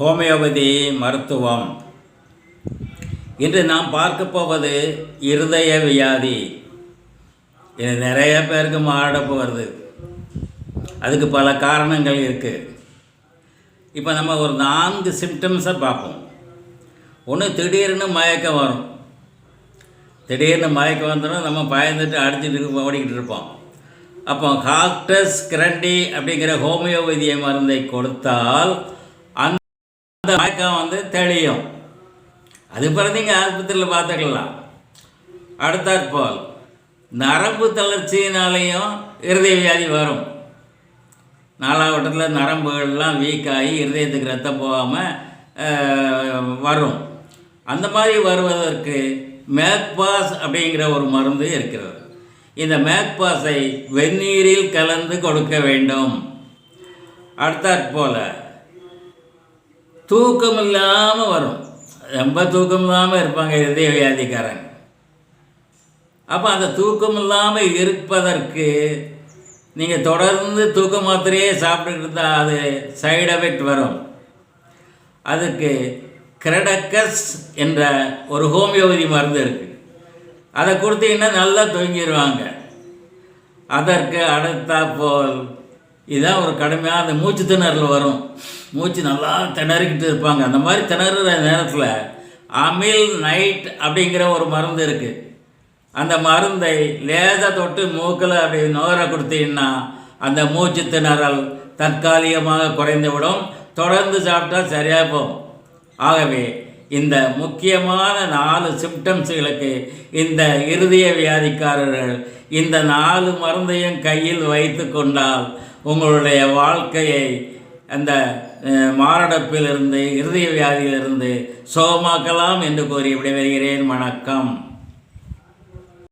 Homeopathy மருத்துவம். இன்று நாம் பார்க்க போவது இருதய வியாதி. இது நிறைய பேருக்கு மாட போகிறது. அதுக்கு பல காரணங்கள் இருக்குது இப்போ நம்ம ஒரு நான்கு சிம்டம்ஸை பார்ப்போம். ஒன்று திடீர்னு மயக்கம் வரும். திடீர்னு மயக்கம் வந்தோன்னா நம்ம பயந்துட்டு அடிச்சுட்டு ஓடிக்கிட்டு இருப்போம். அப்போ ஹாக்டஸ் கிரண்டி அப்படிங்கிற ஹோமியோபதிய மருந்தை கொடுத்தால் அந்த மயக்கம் வந்து தெளியும். அது பிறகு நீங்கள் ஆஸ்பத்திரியில் பார்த்துக்கலாம். அடுத்தாற்போல் நரம்பு தளர்ச்சியினாலேயும் இருதய வியாதி வரும். நாலாவட்டத்தில் நரம்புகள்லாம் வீக்காகி இருதயத்துக்கு ரத்தம் போகாமல் வரும். அந்த மாதிரி வருவதற்கு மேக்பாஸ் அப்படிங்கிற ஒரு மருந்து இருக்கிறது. இந்த மேக்பாஸை வெந்நீரில் கலந்து கொடுக்க வேண்டும். அடுத்தாற்போல தூக்கம் இல்லாமல் வரும். ரொம்ப தூக்கம் இல்லாமல் இருப்பாங்க இதய வியாதிக்காரங்க அப்போ அந்த தூக்கம் இல்லாமல் இருப்பதற்கு நீங்கள் தொடர்ந்து தூக்க மாத்திரையே சாப்பிட்டுக்கிட்டு இருந்தால் அது சைடு எஃபெக்ட் வரும். அதுக்கு கிரெடக்கஸ் என்ற ஒரு ஹோமியோபதி மருந்து இருக்குது அதை கொடுத்தீங்கன்னா நல்லா தூங்கிடுவாங்க அதற்கு அடுத்தாற்போல் இதான் ஒரு கடுமையாக அந்த மூச்சு திணறல் வரும். மூச்சு நல்லா திணறிக்கிட்டு இருப்பாங்க. அந்த மாதிரி திணறுற நேரத்தில் அமில் நைட் அப்படிங்கிற ஒரு மருந்து இருக்குது அந்த மருந்தை லேசாக தொட்டு மூக்கில் அப்படி நுகர கொடுத்தீங்கன்னா அந்த மூச்சு திணறல் தற்காலிகமாக குறைந்துவிடும். தொடர்ந்து சாப்பிட்டா சரியாக போகும். ஆகவே இந்த முக்கியமான நாலு சிம்டம்ஸுகளுக்கு இந்த இருதய வியாதிக்காரர்கள் இந்த நாலு மருந்தையும் கையில் வைத்து கொண்டால் உங்களுடைய வாழ்க்கையை அந்த மாரடைப்பிலிருந்து இருதய வியாதியிலிருந்து சோமாக்கலாம் என்று கூறி விடைபெறுகிறேன். வணக்கம்.